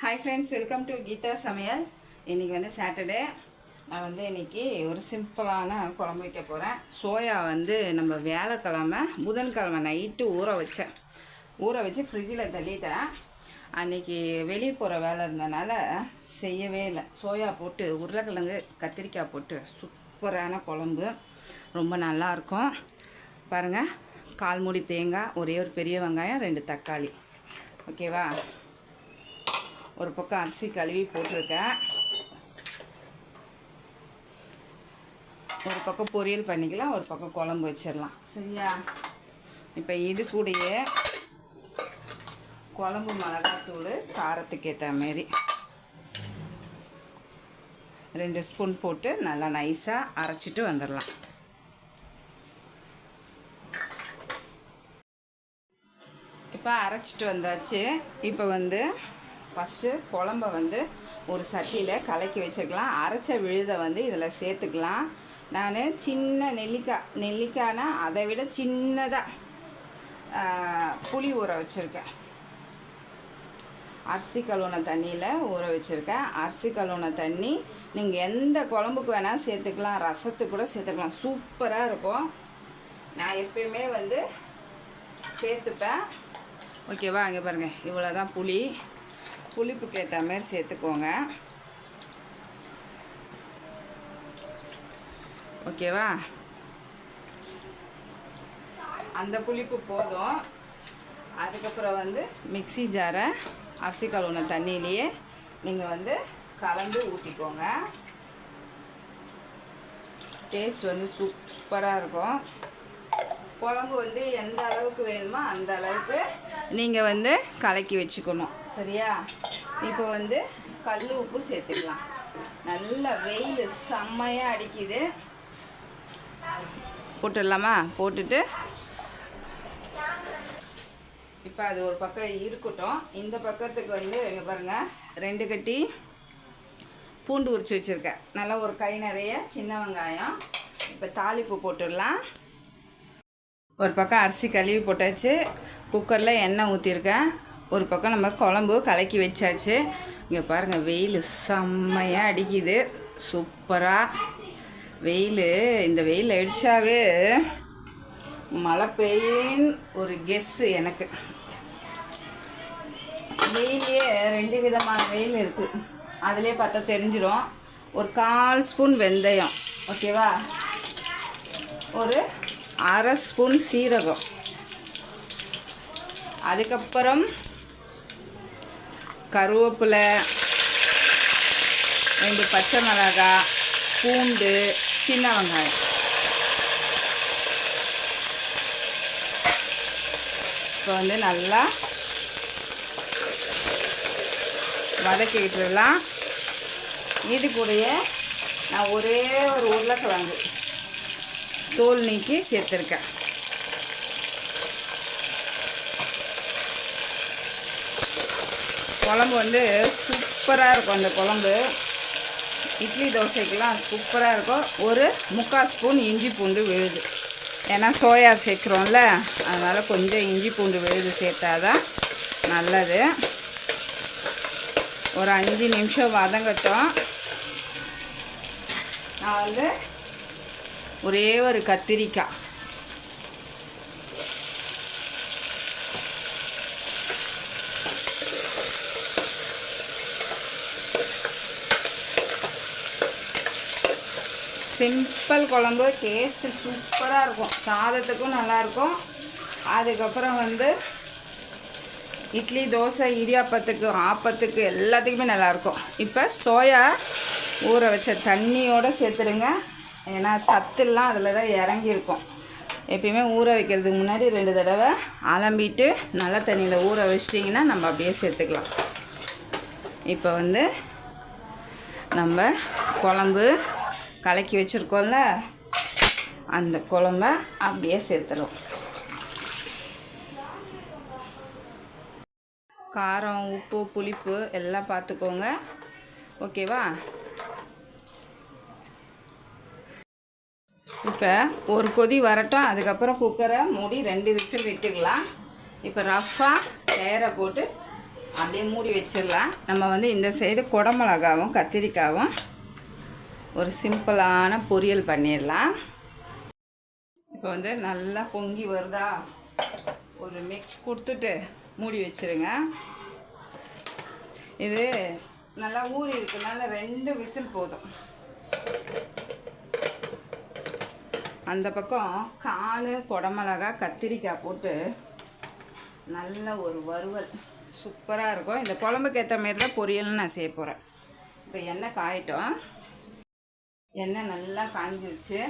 Hi friends welcome to Geetha சமையல் இன்றைக்கி வந்து சாட்டர்டே நான் வந்து இன்றைக்கி ஒரு சிம்பிளான குழம்பு வைக்க போகிறேன் சோயா வந்து நம்ம வியாழக்கிழமை புதன்கிழமை நைட்டு ஊற வச்சேன். ஊற வச்சு ஃப்ரிட்ஜில் தள்ளிட்டேன். அன்றைக்கி வெளியே போகிற வேலை இருந்தனால செய்யவே இல்லை. சோயா போட்டு உருளைக்கிழங்கு கத்திரிக்காய் போட்டு சூப்பரான குழம்பு. ரொம்ப நல்லாயிருக்கும் பாருங்கள் கால் மூடி தேங்காய் ஒரே ஒரு பெரிய வெங்காயம் ரெண்டு தக்காளி. ஓகேவா ஒரு பக்கம் அரிசி கழுவி போட்டிருக்கேன். ஒரு பக்கம் பொரியல் பண்ணிக்கலாம் ஒரு பக்கம் குழம்பு வச்சிடலாம். சரியா? இப்போ இது கூடயே குழம்பு மிளகாத்தூள் காரத்துக்கு ஏற்ற மாரி ரெண்டு ஸ்பூன் போட்டு நல்லா நைஸாக அரைச்சிட்டு வந்துடலாம். இப்போ அரைச்சிட்டு வந்தாச்சு. இப்போ வந்து ஃபஸ்ட்டு குழம்ப வந்து ஒரு சட்டியில் கலக்கி வச்சுக்கலாம். அரைச்ச விழுதை வந்து இதில் சேர்த்துக்கலாம். நான் சின்ன நெல்லிக்காய் நெல்லிக்காய்னா அதை விட சின்னதாக புளி ஊற வச்சுருக்கேன். அரிசி கழுவுன தண்ணியில் ஊற வச்சுருக்கேன். அரிசி கழுவுன தண்ணி நீங்கள் எந்த குழம்புக்கு வேணால் சேர்த்துக்கலாம். ரசத்துக்கு கூட சேர்த்துக்கலாம். சூப்பராக இருக்கும். நான் எப்பயுமே வந்து சேர்த்துப்பேன். ஓகேவா? அங்கே பாருங்கள் இவ்வளோ தான் புளி. புளிப்புக்கு ஏற்ற மாதிரி சேர்த்துக்கோங்க. ஓகேவா? அந்த புளிப்பு போதும். அதுக்கப்புறம் வந்து மிக்ஸி ஜாரை அரிசி கழுவுன தண்ணியிலையே நீங்கள் வந்து கலந்து ஊற்றிக்கோங்க டேஸ்ட் வந்து சூப்பராக இருக்கும். குழம்பு வந்து எந்த அளவுக்கு வேணுமோ அந்த அளவுக்கு நீங்கள் வந்து கலக்கி வச்சுக்கணும். சரியா? இப்போ வந்து கல் உப்பு சேர்த்துக்கலாம். நல்ல வெயில் செம்மையாக அடிக்குது. போட்டுடலாமா? போட்டுட்டு. இப்போ அது ஒரு பக்கம் இருக்கட்டும். இந்த பக்கத்துக்கு வந்து எங்கே பாருங்கள் ரெண்டு கட்டி பூண்டு உரிச்சு வச்சுருக்கேன். நல்லா ஒரு கை நிறைய சின்ன வெங்காயம். இப்போ தாளிப்பு போட்டுடலாம். ஒரு பக்கம் அரிசி கழுவி போட்டாச்சு குக்கரில் எண்ணெய் ஊற்றிருக்கேன் ஒரு பக்கம் நம்ம குழம்பு கலக்கி வச்சாச்சு. இங்கே பாருங்கள் வெயில் செம்மையாக அடிக்குது. சூப்பராக வெயில் இந்த வெயில் அடித்தாவே மழை பெய்யுன்னு ஒரு கெஸ்ஸு எனக்கு. வெயிலே ரெண்டு விதமான வெயில் இருக்குது அதிலே பார்த்தா தெரிஞ்சிடும் ஒரு கால் ஸ்பூன் வெந்தயம் ஓகேவா ஒரு அரை ஸ்பூன் சீரகம். அதுக்கப்புறம் கருவேப்பிலை ரெண்டு பச்சை மிளகாய் பூண்டு சின்ன வெங்காயம். இப்போ வந்து நல்லா வதக்கிட்டுலாம் இது கூடயே நான் ஒரே ஒரு உருளைக்கிழங்கு. தோல் நீக்கி சேர்த்துருக்கேன். குழம்பு வந்து சூப்பராக இருக்கும் அந்த குழம்பு. இட்லி தோசைக்கெலாம் சூப்பராக இருக்கும். ஒரு முக்கால் ஸ்பூன் இஞ்சி பூண்டு விழுது. ஏன்னா சோயா சேர்க்குறோம்ல அதனால் கொஞ்சம் இஞ்சி பூண்டு விழுது சேர்த்தாதான் நல்லது. ஒரு அஞ்சு நிமிஷம் வதங்கட்டும். நான் வந்து ஒரே ஒரு கத்திரிக்காய். சிம்பிள் குழம்பு டேஸ்ட்டு சூப்பராக இருக்கும். சாதத்துக்கும் நல்லாயிருக்கும் அதுக்கப்புறம் வந்து இட்லி தோசை இடியாப்பத்துக்கு ஆப்பத்துக்கு எல்லாத்துக்குமே நல்லாயிருக்கும் இப்போ சோயா ஊற வச்ச தண்ணியோடு சேர்த்துடுங்க. ஏன்னா சத்துலாம் அதில் தான் இறங்கியிருக்கும். எப்பயுமே ஊற வைக்கிறதுக்கு முன்னாடி ரெண்டு தடவை அலம்பிட்டு நல்ல தண்ணியில் ஊற வச்சிட்டிங்கன்னா நம்ம அப்படியே சேர்த்துக்கலாம். இப்போ வந்து நம்ம குழம்பு கலக்கி வச்சுருக்கோம்ல அந்த குழம்ப அப்படியே சேர்த்துடும் காரம் உப்பு புளிப்பு எல்லாம் பார்த்துக்கோங்க. ஓகேவா? இப்போ ஒரு கொதி வரட்டும். அதுக்கப்புறம் குக்கரை மூடி ரெண்டு விசில் விட்டுக்கலாம். இப்போ ரஃப்பாக சேரை போட்டு அப்படியே மூடி வச்சிடலாம். நம்ம வந்து இந்த சைடு குடமிளகாவும் கத்திரிக்காவும் ஒரு சிம்பிளான பொரியல் பண்ணிடலாம். இப்போ வந்து நல்லா பொங்கி வருதா? ஒரு மிக்ஸ் கொடுத்துட்டு மூடி வச்சிருங்க. இது நல்லா ஊறி இருக்கனால ரெண்டு விசில் போதும். அந்த பக்கம் காணு குடமிளகா கத்திரிக்காய் போட்டு நல்ல ஒரு வறுவல். சூப்பராக இருக்கும். இந்த குழம்புக்கு ஏற்ற மாரி தான் பொரியல்னு நான் செய்ய போகிறேன் இப்போ எண்ணெய் காயிட்டோம். எண்ணெய் நல்லா காஞ்சிருச்சு.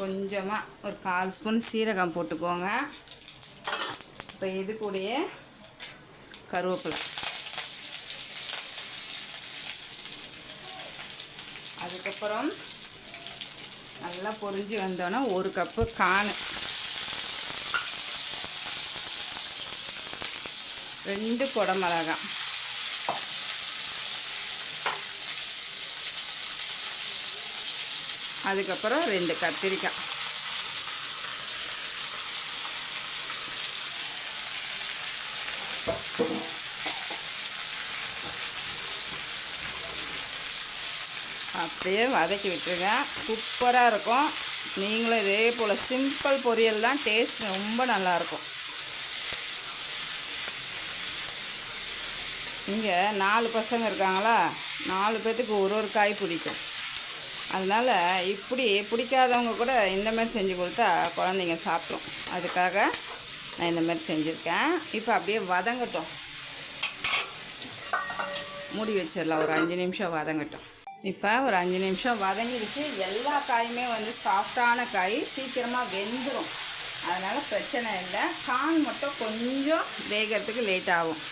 கொஞ்சமாக ஒரு கால் ஸ்பூன் சீரகம் போட்டுக்கோங்க. இப்போ இது கூடயே கருவேப்பிலை. அதுக்கப்புறம் நல்லா பொரிஞ்சு வந்தோன்னே ஒரு கப்பு காணு ரெண்டு குடமிளகா அதுக்கப்புறம் ரெண்டு கத்திரிக்காய். அப்படியே வதக்கி விட்டுருங்க. சூப்பராக இருக்கும். நீங்களும் இதே போல் சிம்பிள் பொரியல் தான் டேஸ்ட் ரொம்ப நல்லாயிருக்கும் இங்கே நாலு பசங்க இருக்காங்களா? நாலு பேர்த்துக்கு ஒரு ஒரு காய் பிடிக்கும். அதனால் இப்படி பிடிக்காதவங்க கூட இந்தமாரி செஞ்சு கொடுத்தா குழந்தைங்க சாப்பிடும். அதுக்காக நான் இந்தமாரி செஞ்சுருக்கேன். இப்போ அப்படியே வதங்கட்டும். மூடி வச்சிடலாம். ஒரு அஞ்சு நிமிஷம் வதங்கட்டும். இப்போ ஒரு அஞ்சு நிமிஷம் வதங்கிடுச்சு. எல்லா காயுமே வந்து சாஃப்டான காய் சீக்கிரமாக வெந்துடும் அதனால் பிரச்சனை இல்லை. கான் மட்டும் கொஞ்சம் வேகிறதுக்கு லேட் ஆகும்.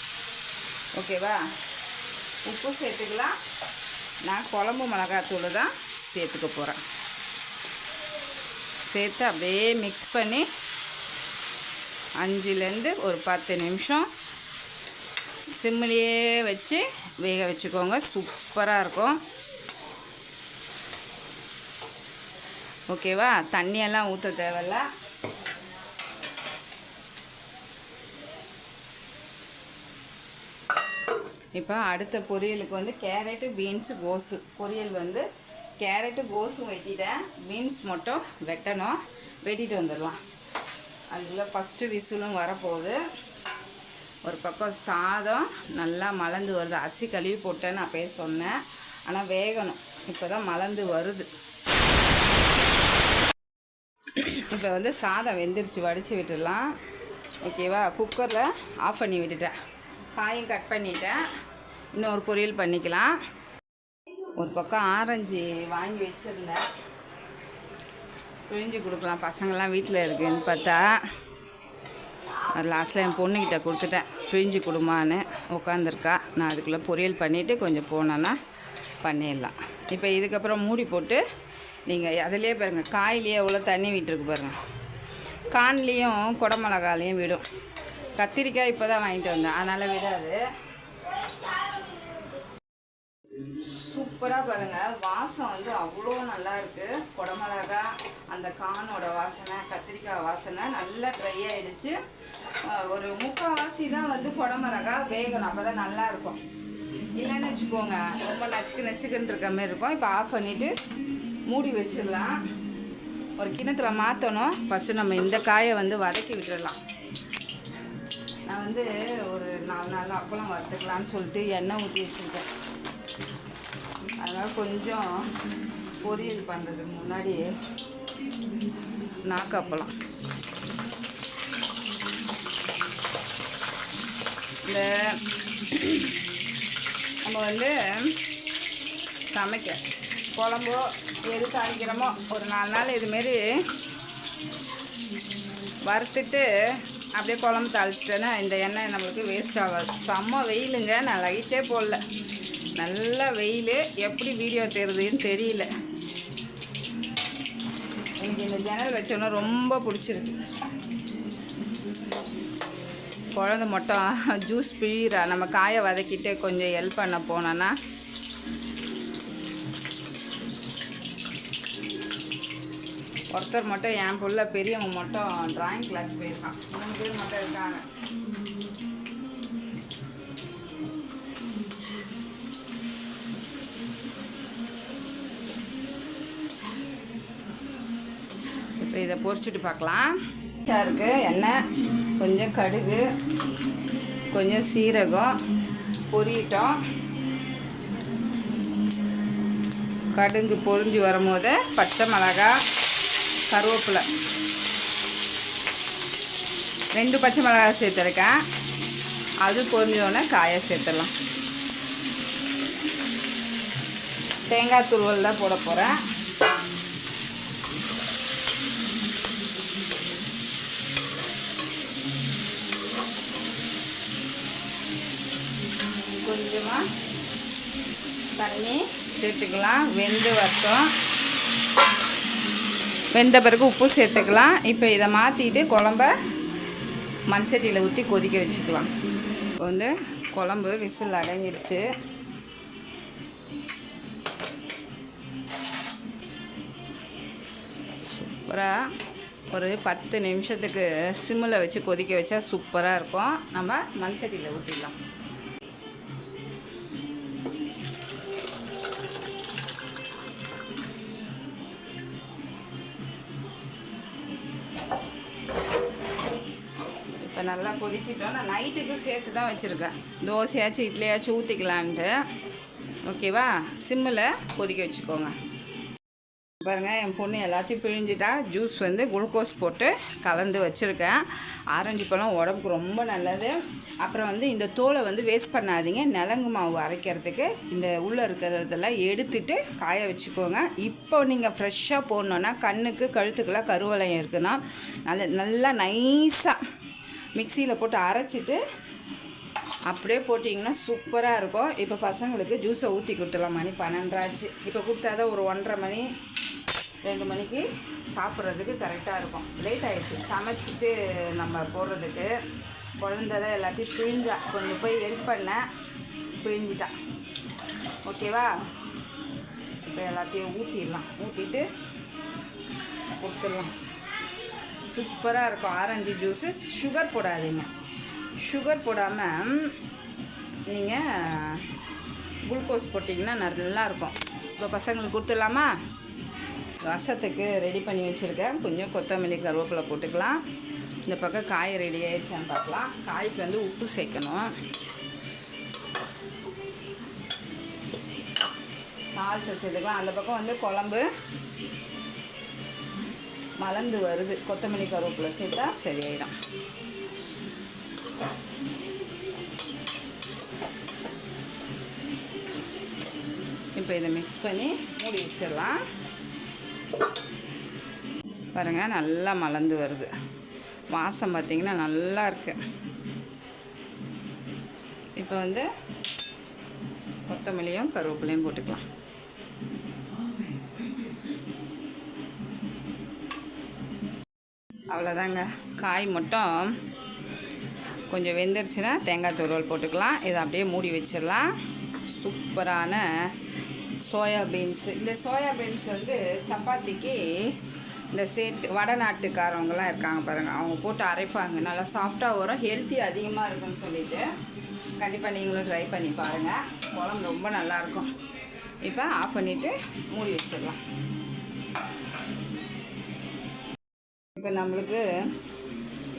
ஓகேவா உப்பு சேர்த்துக்கலாம். நான் குழம்பு மிளகாத்தூள் தான் சேர்த்துக்க போகிறேன் சேர்த்து அப்படியே மிக்ஸ் பண்ணி அஞ்சுலேருந்து ஒரு பத்து நிமிஷம் சிம்மிலேயே வச்சு வேக வச்சுக்கோங்க. சூப்பராக இருக்கும். ஓகேவா? தண்ணியெல்லாம் ஊற்ற தேவையில்ல. இப்போ அடுத்த பொரியலுக்கு வந்து கேரட்டு பீன்ஸு கோஸு. பொரியல் வந்து கேரட்டு கோஸும் வெட்டிட்டேன். பீன்ஸ் மட்டும் வெட்டணும். வெட்டிட்டு வந்துடலாம். அதில் ஃபஸ்ட்டு விசிலும் வரப்போகுது. ஒரு பக்கம் சாதம் நல்லா மலர்ந்து வருது. அரிசி கழுவி போட்டேன்னு அப்பயே சொன்னேன். ஆனால் வேகணும். இப்போ தான் மலர்ந்து வருது. இப்போ வந்து சாதம் வெந்துருச்சு வடித்து விட்டுடலாம். ஓகேவா குக்கரில் ஆஃப் பண்ணி விட்டுட்டேன். காயும் கட் பண்ணிட்டேன். இன்னொரு பொரியல் பண்ணிக்கலாம். ஒரு பக்கம் ஆரஞ்சு வாங்கி வச்சுருந்தேன். பிழிஞ்சு கொடுக்கலாம். பசங்கள்லாம் வீட்டில் இருக்குன்னு பார்த்தா லாஸ்ட்டில் என் பொண்ணுக்கிட்ட கொடுத்துட்டேன். பிழிஞ்சு கொடுமான்னு உட்காந்துருக்கா நான் அதுக்குள்ளே பொரியல் பண்ணிவிட்டு கொஞ்சம் போனேன்னா பண்ணிடலாம். இப்போ இதுக்கப்புறம் மூடி போட்டு நீங்கள் அதிலே பாருங்கள் காயிலேயே எவ்வளோ தண்ணி விட்டுருக்கு பாருங்கள் கான்லேயும் குடமிளகாலையும் விடும். கத்திரிக்காய் இப்போ தான் வாங்கிட்டு வந்தேன். அதனால் விடாது. சூப்பராக பாருங்கள் வாசம் வந்து அவ்வளோ நல்லா இருக்குது குடமிளகா அந்த கானோட வாசனை கத்திரிக்காய் வாசனை நல்லா ட்ரை ஆகிடுச்சு ஒரு முக்கால்வாசி தான் வந்து குடமிளகா வேகணும். அப்போ தான் நல்லாயிருக்கும் இல்லைன்னு வச்சுக்கோங்க. ரொம்ப நச்சுக்கு நச்சுக்குன்னு இருக்க மாதிரி இருக்கும். இப்போ ஆஃப் பண்ணிவிட்டு மூடி வச்சிடலாம். ஒரு கிணத்துல மாற்றணும் ஃபஸ்ட்டு நம்ம இந்த காயை வந்து வதக்கி விட்டுடலாம் நான் வந்து ஒரு நாலு நாள் அப்பளம் வறுத்துக்கலான்னு சொல்லிட்டு எண்ணெய் ஊற்றி வச்சுருக்கேன். அதனால் கொஞ்சம் பொரியல் பண்ணுறதுக்கு முன்னாடி அப்பளம். இந்த நம்ம வந்து சமைக்க குழம்போ எது தாளிக்கிறோமோ ஒரு நாலு நாள் இதுமாரி வறுத்துட்டு அப்படியே குழம்பு தாளிச்சிட்டேன்னா இந்த எண்ணெய் நம்மளுக்கு வேஸ்ட் ஆகாது. செம்ம வெயிலுங்க. நான் லைட்டே போடல. நல்ல வெயில். எப்படி வீடியோ தெரியுதுன்னு தெரியல. எனக்கு இந்த ஜன்னல் வச்சோன்னா ரொம்ப பிடிச்சிருக்கு. குழந்த மட்டும் ஜூஸ் பிழிகிறா நம்ம காயை வதக்கிட்டு கொஞ்சம் ஹெல்ப் பண்ண போனோன்னா ஒருத்தர் மட்டும் என் பிள்ள பெரியவங்க மட்டும் ட்ராயிங் கிளாஸ் போயிருக்கான். மூணு பேர் மட்டும் இருக்காங்க. இப்போ இதை பொறிச்சிட்டு பார்க்கலாம். இருக்கு. எண்ணெய் கொஞ்சம் கடுகு கொஞ்சம் சீரகம் பொரியட்டும். கடுகு பொறிஞ்சு வரும்போது பச்சை மிளகாய் கருவேப்பிலை. ரெண்டு பச்சை மிளகாய் சேர்த்துருக்கேன். அது பொரிஞ்சோடனே காயை சேர்த்துடலாம். தேங்காய் துருவல் தான் போட போகிறேன் கொஞ்சமாக தண்ணி சேர்த்துக்கலாம். வெந்து வரட்டும். வெந்த பிறகு உப்பு சேர்த்துக்கலாம். இப்போ இதை மாற்றிட்டு குழம்ப மண் சட்டியில் ஊற்றி கொதிக்க வச்சுக்கலாம். இப்போ வந்து குழம்பு விசில் அடங்கிடுச்சு சூப்பராக ஒரு பத்து நிமிஷத்துக்கு சிம்மில் வச்சு கொதிக்க வச்சா சூப்பராக இருக்கும். நம்ம மண் சட்டியில் ஊற்றிடலாம் இப்போ நல்லா கொதிக்கிட்டோம். நான் நைட்டுக்கு சேர்த்து தான் வச்சுருக்கேன். தோசையாச்சும் இட்லியாச்சும் ஊற்றிக்கலான்ட்டு ஓகேவா? சிம்மில் கொதிக்க வச்சுக்கோங்க. பாருங்கள் என் பொண்ணு எல்லாத்தையும் பிழிஞ்சிட்டா. ஜூஸ் வந்து குளுக்கோஸ் போட்டு கலந்து வச்சுருக்கேன். ஆரஞ்சு பழம் உடம்புக்கு ரொம்ப நல்லது. அப்புறம் வந்து இந்த தோலை வந்து வேஸ்ட் பண்ணாதீங்க. நிலங்கு மாவு அரைக்கிறதுக்கு இந்த உள்ளே இருக்கிறதெல்லாம் எடுத்துட்டு காய வச்சுக்கோங்க. இப்போ நீங்கள் ஃப்ரெஷ்ஷாக போடணுன்னா கண்ணுக்கு கழுத்துக்கெல்லாம் கருவளையம் இருக்குன்னா நல்ல நல்லா நைஸாக மிக்சியில் போட்டு அரைச்சிட்டு அப்படியே போட்டிங்கன்னா சூப்பராக இருக்கும். இப்போ பசங்களுக்கு ஜூஸை ஊற்றி கொடுத்துடலாம் மணி பன்னெண்டாச்சு இப்போ கொடுத்தா தான் ஒரு ஒன்றரை மணி ரெண்டு மணிக்கு சாப்பிட்றதுக்கு கரெக்டாக இருக்கும். லேட் ஆகிடுச்சு சமைச்சிட்டு நம்ம போடுறதுக்கு. குழந்த தான் எல்லாத்தையும் பிழிஞ்சா. கொஞ்சம் போய் ஹெல்ப் பண்ணேன் பிழிஞ்சிட்டான் ஓகேவா இப்போ எல்லாத்தையும் ஊற்றிடலாம் ஊற்றிட்டு கொடுத்துடலாம். சூப்பராக இருக்கும். ஆரஞ்சு ஜூஸு சுகர் போடாதீங்க. சுகர் போடாமல் நீங்கள் குளுக்கோஸ் போட்டிங்கன்னா நல்லாயிருக்கும். இப்போ பசங்களுக்கு கொடுத்துடலாமா? ரசத்துக்கு ரெடி பண்ணி வச்சுருக்கேன். கொஞ்சம் கொத்தமல்லி கருவேப்பிலை போட்டுக்கலாம். இந்த பக்கம் காய் ரெடி ஆயிடுச்சான்னு பார்க்கலாம். காய்க்கு வந்து உப்பு சேர்க்கணும். சால்ட்டு சேர்த்துக்கலாம். அந்த பக்கம் வந்து குழம்பு. மலர்ந்து வருது. கொத்தமல்லி கருவேப்பிலை சேர்த்தா சரியாயிடும். இப்போ இதை மிக்ஸ் பண்ணி மூடி வச்சிடலாம். பாருங்கள் நல்லா மலர்ந்து வருது. வாசம் பார்த்திங்கன்னா நல்லா இருக்கு. இப்போ வந்து கொத்தமல்லியும் கருவேப்பிலையும் போட்டுக்கலாம். அவ்வளோதாங்க. காய் மட்டும் கொஞ்சம் வெந்துருச்சுன்னா தேங்காய் துருவல் போட்டுக்கலாம். இதை அப்படியே மூடி வச்சிடலாம். சூப்பரான சோயா பீன்ஸ். இந்த சோயா பீன்ஸ் வந்து சப்பாத்திக்கு இந்த சேட்டு வடநாட்டுக்காரவங்களாம் இருக்காங்க பாருங்கள் அவங்க போட்டு அரைப்பாங்க. நல்லா சாஃப்டாக வரும். ஹெல்த்தி அதிகமாக இருக்குன்னு சொல்லிட்டு கண்டிப்பாக நீங்களும் ட்ரை பண்ணி பாருங்கள் குழம்பு ரொம்ப நல்லாயிருக்கும் இப்போ ஆஃப் பண்ணிவிட்டு மூடி வச்சிடலாம். இப்போ நம்மளுக்கு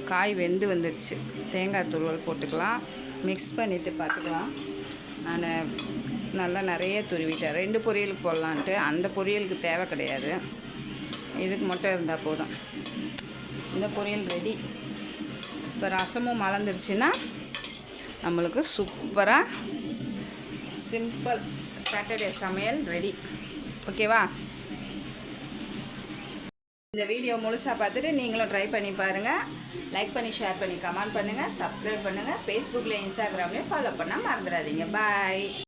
காய் வெந்து வந்துடுச்சு தேங்காய் துருவல் போட்டுக்கலாம். மிக்ஸ் பண்ணிவிட்டு பார்த்துக்கலாம். நான் நல்லா நிறைய துருவிட்டேன். ரெண்டு பொரியலுக்கு போடலான்ட்டு. அந்த பொரியலுக்கு தேவை கிடையாது. இதுக்கு மட்டும் இருந்தால் போதும். இந்த பொரியல் ரெடி. இப்போ ரசமும் மலர்ந்துருச்சுன்னா நம்மளுக்கு சூப்பராக சிம்பிள் சாட்டர்டே சமையல் ரெடி. ஓகேவா? இந்த வீடியோ முழுசாக பார்த்துட்டு நீங்களும் ட்ரை பண்ணி பாருங்கள் லைக் பண்ணி ஷேர் பண்ணி கமெண்ட் பண்ணுங்கள் சப்ஸ்கிரைப் பண்ணுங்கள் ஃபேஸ்புக்கில் இன்ஸ்டாகிராம்லேயும் ஃபாலோ பண்ணால் மறந்துடாதீங்க. பாய்